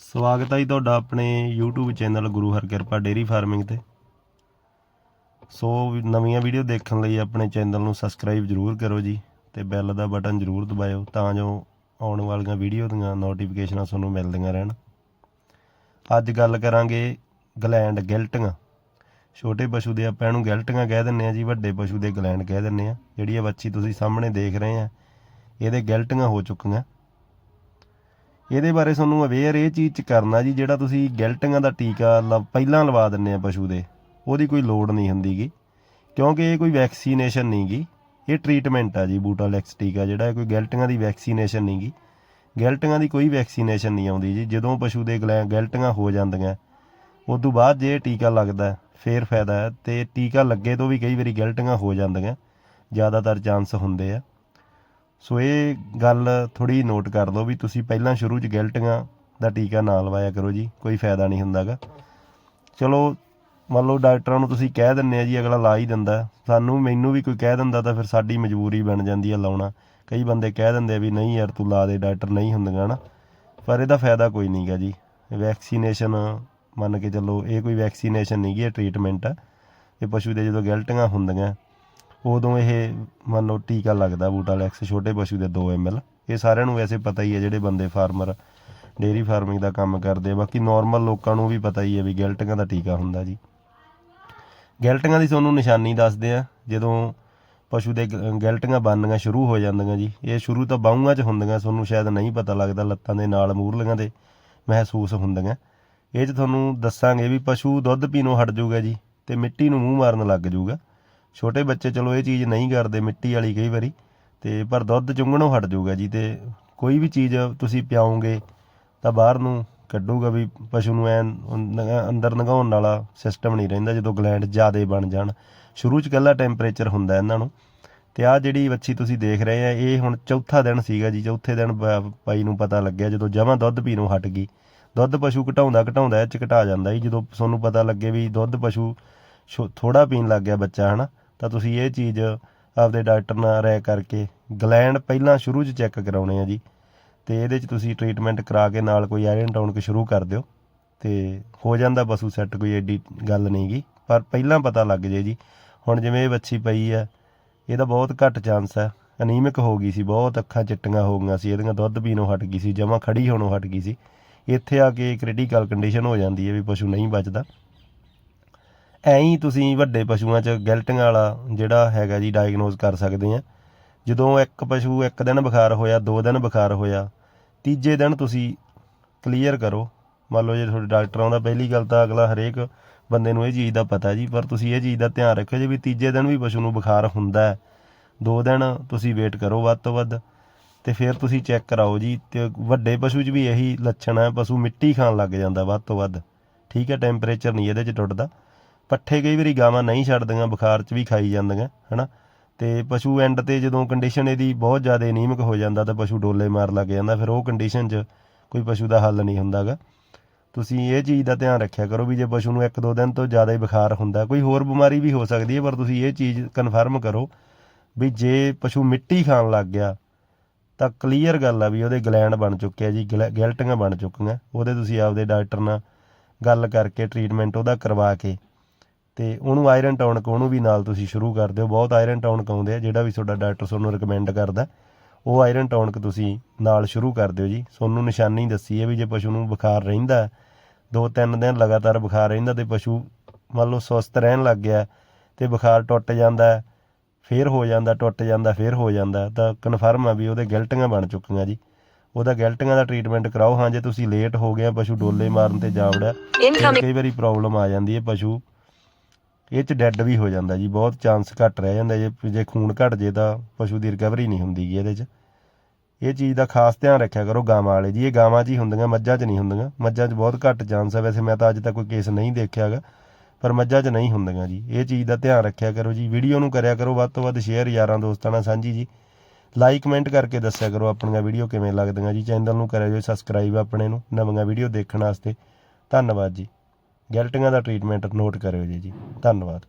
ਸਵਾਗਤ ਹੈ ਜੀ ਤੁਹਾਡਾ ਆਪਣੇ YouTube channel Guru Harkirpa dairy farming ਤੇ। ਸੋ ਨਵੀਆਂ ਵੀਡੀਓ ਦੇਖਣ ਲਈ ਆਪਣੇ ਚੈਨਲ ਨੂੰ ਸਬਸਕ੍ਰਾਈਬ ਜਰੂਰ ਕਰੋ ਜੀ ਤੇ ਬੈਲ ਦਾ ਬਟਨ ਜਰੂਰ ਦਬਾਇਓ ਤਾਂ ਜੋ ਆਉਣ ਵਾਲੀਆਂ ਵੀਡੀਓ ਦੀਆਂ ਨੋਟੀਫਿਕੇਸ਼ਨਾਂ ਤੁਹਾਨੂੰ ਮਿਲਦੀਆਂ ਰਹਿਣ। ਅੱਜ ਗੱਲ ਕਰਾਂਗੇ ਗਲੈਂਡ ਗਿਲਟੀਆਂ। ਛੋਟੇ ਪਸ਼ੂ ਦੇ ਆਪਾਂ ਇਹਨੂੰ ਗਿਲਟੀਆਂ ਕਹਿ ਦਿੰਨੇ ਆ ਜੀ, ਵੱਡੇ ਪਸ਼ੂ ਦੇ ਗਲੈਂਡ ਕਹਿ ਦਿੰਨੇ ਆ ਜਿਹੜੀ ਇਹ ਬੱਚੀ ਤੁਸੀਂ ਸਾਹਮਣੇ ਦੇਖ ਰਹੇ ਆ, ਇਹਦੇ ਗਿਲਟੀਆਂ ਹੋ ਚੁੱਕੀਆਂ। ਇਹਦੇ ਬਾਰੇ ਤੁਹਾਨੂੰ ਅਵੇਅਰ ਇਹ ਚੀਜ਼ ਚ ਕਰਨਾ ਜੀ ਜਿਹੜਾ ਤੁਸੀਂ ਗਿਲਟੀਆਂ ਦਾ ਟੀਕਾ ਲ- ਪਹਿਲਾਂ ਲਵਾ ਦਿੰਨੇ ਆ ਪਸ਼ੂ ਦੇ ਉਹਦੀ ਕੋਈ ਲੋੜ ਨਹੀਂ ਹੁੰਦੀਗੀ ਕਿਉਂਕਿ ਇਹ ਕੋਈ ਵੈਕਸੀਨੇਸ਼ਨ ਨਹੀਂਗੀ ਇਹ ਟ੍ਰੀਟਮੈਂਟ ਆ ਜੀ ਬੂਟਾਲੈਕਸ ਟੀਕਾ ਜਿਹੜਾ ਇਹ ਕੋਈ ਗਿਲਟੀਆਂ ਦੀ ਵੈਕਸੀਨੇਸ਼ਨ ਨਹੀਂਗੀ ਗਿਲਟੀਆਂ ਦੀ ਕੋਈ ਵੈਕਸੀਨੇਸ਼ਨ ਨਹੀਂ ਆਉਂਦੀ ਜੀ। ਜਦੋਂ ਪਸ਼ੂ ਦੇ ਗਲੈ ਗਿਲਟੀਆਂ ਹੋ ਜਾਂਦੀਆਂ ਉਸ ਤੋਂ ਬਾਅਦ ਜੇ ਇਹ ਟੀਕਾ ਲੱਗਦਾ ਹੈ, ਫੇਰ ਫਾਇਦਾ ਹੈ। ਤੇ ਟੀਕਾ ਲੱਗੇ ਤੋਂ ਵੀ ਕਈ ਵਾਰੀ ਗਿਲਟੀਆਂ ਹੋ ਜਾਂਦੀਆਂ ਜ਼ਿਆਦਾਤਰ ਚਾਂਸ ਹੁੰਦੇ ਆ। ਸੋ ਇਹ ਗੱਲ ਥੋੜੀ ਨੋਟ ਕਰ ਲਓ ਵੀ ਤੁਸੀਂ ਪਹਿਲਾਂ ਸ਼ੁਰੂ 'ਚ ਗਿਲਟੀਆਂ ਦਾ ਟੀਕਾ ਨਾ ਲਵਾਇਆ ਕਰੋ ਜੀ, ਕੋਈ ਫਾਇਦਾ ਨਹੀਂ ਹੁੰਦਾਗਾ ਚਲੋ, ਮੰਨ ਲਓ ਡਾਕਟਰਾਂ ਨੂੰ ਤੁਸੀਂ ਕਹਿ ਦਿੰਨੇ ਆ ਜੀ, ਅਗਲਾ ਲਾ ਹੀ ਦਿੰਦਾ। ਸਾਨੂੰ ਮੈਨੂੰ ਵੀ ਕੋਈ ਕਹਿ ਦਿੰਦਾ ਤਾਂ ਫਿਰ ਸਾਡੀ ਮਜਬੂਰੀ ਬਣ ਜਾਂਦੀ ਆ ਲਾਉਣਾ। ਕਈ ਬੰਦੇ ਕਹਿ ਦਿੰਦੇ ਆ ਵੀ ਨਹੀਂ ਯਾਰ ਤੂੰ ਲਾ ਦੇ, ਡਾਕਟਰ ਨਹੀਂ ਹੁੰਦੀਆਂ ਨਾ। ਪਰ ਇਹਦਾ ਫਾਇਦਾ ਕੋਈ ਨਹੀਂਗਾ ਜੀ। ਵੈਕਸੀਨੇਸ਼ਨ ਮੰਨ ਕੇ ਚੱਲੋ, ਇਹ ਕੋਈ ਵੈਕਸੀਨੇਸ਼ਨ ਨਹੀਂਗੀ ਇਹ ਟ੍ਰੀਟਮੈਂਟ ਆ। ਇਹ ਪਸ਼ੂ ਦੇ ਜਦੋਂ ਗੈਲਟੀਆਂ ਹੁੰਦੀਆਂ ਉਦੋਂ ਇਹ ਮੰਨ ਲਓ ਟੀਕਾ ਲੱਗਦਾ ਬੂਟਾਲੈਕਸ ਛੋਟੇ ਪਸ਼ੂ ਦੇ 2 ml ਇਹ ਸਾਰਿਆਂ ਨੂੰ ਵੈਸੇ ਪਤਾ ਹੀ ਹੈ ਜਿਹੜੇ ਬੰਦੇ ਫਾਰਮਰ ਡੇਰੀ ਫਾਰਮਿੰਗ ਦਾ ਕੰਮ ਕਰਦੇ ਆ। ਬਾਕੀ ਨਾਰਮਲ ਲੋਕਾਂ ਨੂੰ ਵੀ ਪਤਾ ਹੀ ਹੈ ਵੀ ਗਿਲਟੀਆਂ ਦਾ ਟੀਕਾ ਹੁੰਦਾ ਜੀ। ਗਿਲਟੀਆਂ ਦੀ ਤੁਹਾਨੂੰ ਨਿਸ਼ਾਨੀ ਦੱਸਦੇ ਆ, ਜਦੋਂ ਪਸ਼ੂ ਦੇ ਗ- ਗਿਲਟੀਆਂ ਬਣਨੀਆਂ ਸ਼ੁਰੂ ਹੋ ਜਾਂਦੀਆਂ ਜੀ। ਇਹ ਸ਼ੁਰੂ ਤਾਂ ਬਾਹੂਆਂ 'ਚ ਹੁੰਦੀਆਂ, ਤੁਹਾਨੂੰ ਸ਼ਾਇਦ ਨਹੀਂ ਪਤਾ ਲੱਗਦਾ, ਲੱਤਾਂ ਦੇ ਨਾਲ ਮੂਰਲੀਆਂ ਦੇ ਮਹਿਸੂਸ ਹੁੰਦੀਆਂ। ਇਹ 'ਚ ਤੁਹਾਨੂੰ ਦੱਸਾਂਗੇ ਵੀ ਪਸ਼ੂ ਦੁੱਧ ਪੀਣੋਂ ਹਟ ਜਾਊਗਾ ਜੀ ਤੇ ਮਿੱਟੀ ਨੂੰ ਮੂੰਹ ਮਾਰਨ ਲੱਗ ਜਾਊਗਾ ਛੋਟੇ ਬੱਚੇ ਚਲੋ ਇਹ ਚੀਜ਼ ਨਹੀਂ ਕਰਦੇ ਮਿੱਟੀ ਵਾਲੀ ਕਈ ਵਾਰੀ, ਤੇ ਪਰ ਦੁੱਧ ਚੁੰਗਣੋਂ ਹਟ ਜਾਊਗਾ ਜੀ, ਤੇ ਕੋਈ ਵੀ ਚੀਜ਼ ਤੁਸੀਂ ਪਿਆਉਂਗੇ ਤਾਂ ਬਾਹਰ ਨੂੰ ਕੱਢੂਗਾ ਵੀ ਪਸ਼ੂ ਨੂੰ ਐਨ ਨਗਾ- ਅੰਦਰ ਨਗਾਉਣ ਵਾਲਾ ਸਿਸਟਮ ਨਹੀਂ ਰਹਿੰਦਾ ਜਦੋਂ ਗਲੈਂਡ ਜ਼ਿਆਦੇ ਬਣ ਜਾਣ। ਸ਼ੁਰੂ 'ਚ ਕੱਲਾ ਟੈਂਪਰੇਚਰ ਹੁੰਦਾ ਇਹਨਾਂ ਨੂੰ। ਤੇ ਆ ਜਿਹੜੀ ਵੱਛੀ ਤੁਸੀਂ ਦੇਖ ਰਹੇ ਆ, ਇਹ ਹੁਣ ਚੌਥਾ ਦਿਨ ਸੀਗਾ ਜੀ, ਚੌਥੇ ਦਿਨ ਬ- ਨੂੰ ਪਤਾ ਲੱਗਿਆ ਜਦੋਂ ਜਮਾਂ ਦੁੱਧ ਪੀਣੋਂ ਹਟ ਗਈ। ਦੁੱਧ ਪਸ਼ੂ ਘਟਾਉਂਦਾ ਘਟਾਉਂਦਾ ਇਹ ਚ ਘਟਾ ਜਾਂਦਾ ਜੀ, ਜਦੋਂ ਤੁਹਾਨੂੰ ਪਤਾ ਲੱਗੇ ਵੀ ਦੁੱਧ ਪਸ਼ੂ ਥੋੜਾ ਪੀਣ ਲੱਗ ਗਿਆ ਬੱਚਾ, ਹਨਾ। ਤਾਂ ਤੁਸੀਂ ਇਹ ਚੀਜ਼ ਆਪਦੇ ਡਾਕਟਰ ਨਾਲ ਰਾਏ ਕਰਕੇ ਗਲੈਂਡ ਪਹਿਲਾਂ ਸ਼ੁਰੂ 'ਚ ਚੈੱਕ ਕਰਾਉਣੇ ਆ ਜੀ। ਤੇ ਇਹਦੇ 'ਚ ਤੁਸੀਂ ਟ੍ਰੀਟਮੈਂਟ ਕਰਾ ਕੇ ਨਾਲ ਕੋਈ ਆਇਰਨ ਟੌਨਿਕ ਸ਼ੁਰੂ ਕਰ ਦਿਓ। ਤੇ ਹੋ ਜਾਂਦਾ ਪਸ਼ੂ ਸੈੱਟ ਕੋਈ ਐਡੀ ਗੱਲ ਨਹੀਂਗੀ ਪਰ ਪਹਿਲਾਂ ਪਤਾ ਲੱਗ ਜੇ ਜੀ। ਹੁਣ ਜਿਵੇਂ ਇਹ ਬੱਚੀ ਪਈ ਆ ਇਹਦਾ ਬਹੁਤ ਘੱਟ ਚਾਂਸ ਹੈ ਅਨੀਮਿਕ ਹੋ ਗਈ ਸੀ, ਬਹੁਤ ਅੱਖਾਂ ਚਿੱਟੀਆਂ ਹੋ ਗਈਆਂ ਸੀ, ਇਹਦੀਆਂ ਦੁੱਧ ਪੀਣੋਂ ਹਟ ਗਈ ਸੀ, ਜਮਾ ਖੜੀ ਹੋਣੋਂ ਹਟ ਗਈ ਸੀ। ਇੱਥੇ ਆ ਕੇ ਕ੍ਰਿਟੀਕਲ ਕੰਡੀਸ਼ਨ ਹੋ ਜਾਂਦੀ ਹੈ ਵੀ ਪਸ਼ੂ ਨਹੀਂ ਬਚਦਾ। ਐਂ ਹੀ ਤੁਸੀਂ ਵੱਡੇ ਪਸ਼ੂਆਂ 'ਚ ਗਿਲਟਿੰਗ ਵਾਲਾ ਜਿਹੜਾ ਹੈਗਾ ਜੀ ਡਾਇਗਨੋਸ ਕਰ ਸਕਦੇ ਆ। ਜਦੋਂ ਇੱਕ ਪਸ਼ੂ ਇੱਕ ਦਿਨ ਬੁਖਾਰ ਹੋਇਆ, ਦੋ ਦਿਨ ਬੁਖਾਰ ਹੋਇਆ, ਤੀਜੇ ਦਿਨ ਤੁਸੀਂ ਕਲੀਅਰ ਕਰੋ। ਮੰਨ ਲਓ ਜੇ ਤੁਹਾਡੇ ਡਾਕਟਰ ਆਉਂਦਾ, ਪਹਿਲੀ ਗੱਲ ਤਾਂ ਅਗਲਾ ਹਰੇਕ ਬੰਦੇ ਨੂੰ ਇਹ ਚੀਜ਼ ਦਾ ਪਤਾ ਜੀ, ਪਰ ਤੁਸੀਂ ਇਹ ਚੀਜ਼ ਦਾ ਧਿਆਨ ਰੱਖਿਓ ਜੇ ਵੀ ਤੀਜੇ ਦਿਨ ਵੀ ਪਸ਼ੂ ਨੂੰ ਬੁਖਾਰ ਹੁੰਦਾ ਹੈ। ਦੋ ਦਿਨ ਤੁਸੀਂ ਵੇਟ ਕਰੋ ਵੱਧ ਤੋਂ ਵੱਧ ਤੇ ਫਿਰ ਤੁਸੀਂ ਚੈੱਕ ਕਰਾਓ ਜੀ ਤੇ ਵੱਡੇ ਪਸ਼ੂ 'ਚ ਵੀ ਇਹੀ ਲੱਛਣ ਹੈ, ਪਸ਼ੂ ਮਿੱਟੀ ਖਾਣ ਲੱਗ ਜਾਂਦਾ ਵੱਧ ਤੋਂ ਵੱਧ। ਠੀਕ ਹੈ ਟੈਂਪਰੇਚਰ ਨਹੀਂ ਇਹਦੇ 'ਚ ਟੁੱਟਦਾ। ਪੱਠੇ ਕਈ ਵਾਰੀ ਗਾਵਾਂ ਨਹੀਂ ਛੱਡਦੀਆਂ, ਬੁਖਾਰ 'ਚ ਵੀ ਖਾਈ ਜਾਂਦੀਆਂ, ਹਨਾ? ਤੇ ਪਸ਼ੂ ਐਂਡ ਤੇ ਜਦੋਂ ਕੰਡੀਸ਼ਨ ਇਹਦੀ ਬਹੁਤ ਜ਼ਿਆਦਾ ਅਨੀਮਿਕ ਹੋ ਜਾਂਦਾ ਤਾਂ ਪਸ਼ੂ ਡੋਲੇ ਮਾਰ ਲੱਗ ਜਾਂਦਾ, ਫਿਰ ਉਹ ਕੰਡੀਸ਼ਨ 'ਚ ਕੋਈ ਪਸ਼ੂ ਦਾ ਹੱਲ ਨਹੀਂ ਹੁੰਦਾਗਾ ਤੁਸੀਂ ਇਹ ਚੀਜ਼ ਦਾ ਧਿਆਨ ਰੱਖਿਆ ਕਰੋ ਵੀ ਜੇ ਪਸ਼ੂ ਨੂੰ ਇੱਕ ਦੋ ਦਿਨ ਤੋਂ ਜ਼ਿਆਦਾ ਹੀ ਬੁਖਾਰ ਹੁੰਦਾ, ਕੋਈ ਹੋਰ ਬਿਮਾਰੀ ਵੀ ਹੋ ਸਕਦੀ ਹੈ, ਪਰ ਤੁਸੀਂ ਇਹ ਚੀਜ਼ ਕਨਫਰਮ ਕਰੋ ਵੀ ਜੇ ਪਸ਼ੂ ਮਿੱਟੀ ਖਾਣ ਲੱਗ ਗਿਆ, ਤਾਂ ਕਲੀਅਰ ਗੱਲ ਆ ਵੀ ਉਹਦੇ ਗਲੈਂਡ ਬਣ ਚੁੱਕਿਆ ਜੀ, ਗਲੈ- ਗਿਲਟੀਆਂ ਬਣ ਚੁੱਕੀਆਂ, ਉਹਦੇ ਤੁਸੀਂ ਆਪਦੇ ਡਾਕਟਰ ਨਾਲ ਗੱਲ ਕਰਕੇ ਟ੍ਰੀਟਮੈਂਟ ਉਹਦਾ ਕਰਵਾ ਕੇ ਤੇ ਉਹਨੂੰ ਆਇਰਨ ਟੌਨਿਕ ਉਹਨੂੰ ਵੀ ਨਾਲ ਤੁਸੀਂ ਸ਼ੁਰੂ ਕਰ ਦਿਓ। ਬਹੁਤ ਆਇਰਨ ਟੌਨਿਕ ਆਉਂਦੇ ਆ ਜਿਹੜਾ ਵੀ ਤੁਹਾਡਾ ਡਾਕਟਰ ਤੁਹਾਨੂੰ ਰეკਮੈਂਡ ਕਰਦਾ ਉਹ ਆਇਰਨ ਟੌਨਿਕ ਤੁਸੀਂ ਨਾਲ ਸ਼ੁਰੂ ਕਰ ਦਿਓ ਜੀ। ਤੁਹਾਨੂੰ ਨਿਸ਼ਾਨੀ ਦੱਸੀ ਹੈ ਵੀ ਜੇ ਪਸ਼ੂ ਨੂੰ ਬੁਖਾਰ ਰਹਿੰਦਾ ਦੋ ਤਿੰਨ ਦਿਨ ਲਗਾਤਾਰ ਬੁਖਾਰ ਰਹਿੰਦਾ ਤੇ ਪਸ਼ੂ ਮੰਨ ਲਓ ਸੁਸਤ ਰਹਿਣ ਲੱਗ ਗਿਆ ਤੇ ਬੁਖਾਰ ਟੁੱਟ ਜਾਂਦਾ ਫੇਰ ਹੋ ਜਾਂਦਾ ਟੁੱਟ ਜਾਂਦਾ ਫੇਰ ਹੋ ਜਾਂਦਾ ਤਾਂ ਕਨਫਰਮ ਆ ਵੀ ਉਹਦੇ ਗਿਲਟੀਆਂ ਬਣ ਚੁੱਕੀਆਂ ਜੀ। ਉਹਦਾ ਗਿਲਟੀਆਂ ਦਾ ਟ੍ਰੀਟਮੈਂਟ ਕਰਾਓ। ਹਾਂ ਜੇ ਤੁਸੀਂ ਲੇਟ ਹੋ ਗਏ ਪਸ਼ੂ ਡੋਲੇ ਮਾਰਨ ਤੇ ਜਾ ਵੜਿਆ ਫਿਰ ਕਈ ਵਾਰੀ ਪ੍ਰੋਬਲਮ ਆ ਜਾਂਦੀ ਹੈ ਪਸ਼ੂ ਇਹ ਚ ਡੈੱਡ ਵੀ ਹੋ ਜਾਂਦਾ ਜੀ, ਬਹੁਤ ਚਾਂਸ ਘੱਟ ਰਹਿ ਜਾਂਦਾ ਜੇ ਜੇ ਖੂਨ ਘਟ ਜੇ ਤਾਂ ਪਸ਼ੂ ਦੀ ਰਿਕਵਰੀ ਨਹੀਂ ਹੁੰਦੀ ਜੀ ਇਹਦੇ ਚ। ਇਹ ਚੀਜ਼ ਦਾ ਖਾਸ ਧਿਆਨ ਰੱਖਿਆ ਕਰੋ ਗਾਵਾਂ ਵਾਲੇ ਜੀ, ਇਹ ਗਾਵਾਂ 'ਚ ਹੀ ਹੁੰਦੀਆਂ, ਮੱਝਾਂ 'ਚ ਨਹੀਂ ਹੁੰਦੀਆਂ। ਮੱਝਾਂ 'ਚ ਬਹੁਤ ਘੱਟ ਚਾਂਸ ਹੈ ਵੈਸੇ ਮੈਂ ਤਾਂ ਅੱਜ ਤੱਕ ਕੋਈ ਕੇਸ ਨਹੀਂ ਦੇਖਿਆਗਾ ਪਰ ਮੱਝਾਂ 'ਚ ਨਹੀਂ ਹੁੰਦੀਆਂ ਜੀ। ਇਹ ਚੀਜ਼ ਦਾ ਧਿਆਨ ਰੱਖਿਆ ਕਰੋ ਜੀ ਵੀਡੀਓ ਨੂੰ ਕਰਿਆ ਕਰੋ, ਵੱਧ ਤੋਂ ਵੱਧ ਸ਼ੇਅਰ ਯਾਰਾਂ ਦੋਸਤਾਂ ਨਾਲ, ਸਾਂਝੀ ਜੀ। ਲਾਈਕ ਕਮੈਂਟ ਕਰਕੇ ਦੱਸਿਆ ਕਰੋ ਆਪਣੀਆਂ ਵੀਡੀਓ ਕਿਵੇਂ ਲੱਗਦੀਆਂ ਜੀ ਚੈਨਲ ਨੂੰ ਕਰਿਆ ਜੋ ਸਬਸਕ੍ਰਾਈਬ ਆਪਣੇ ਨੂੰ, ਨਵੀਆਂ ਵੀਡੀਓ ਦੇਖਣ ਵਾਸਤੇ। ਧੰਨਵਾਦ ਜੀ। ਗਿਲਟੀਆਂ ਦਾ ਟ੍ਰੀਟਮੈਂਟ ਨੋਟ ਕਰਿਓ ਜੀ ਜੀ। ਧੰਨਵਾਦ।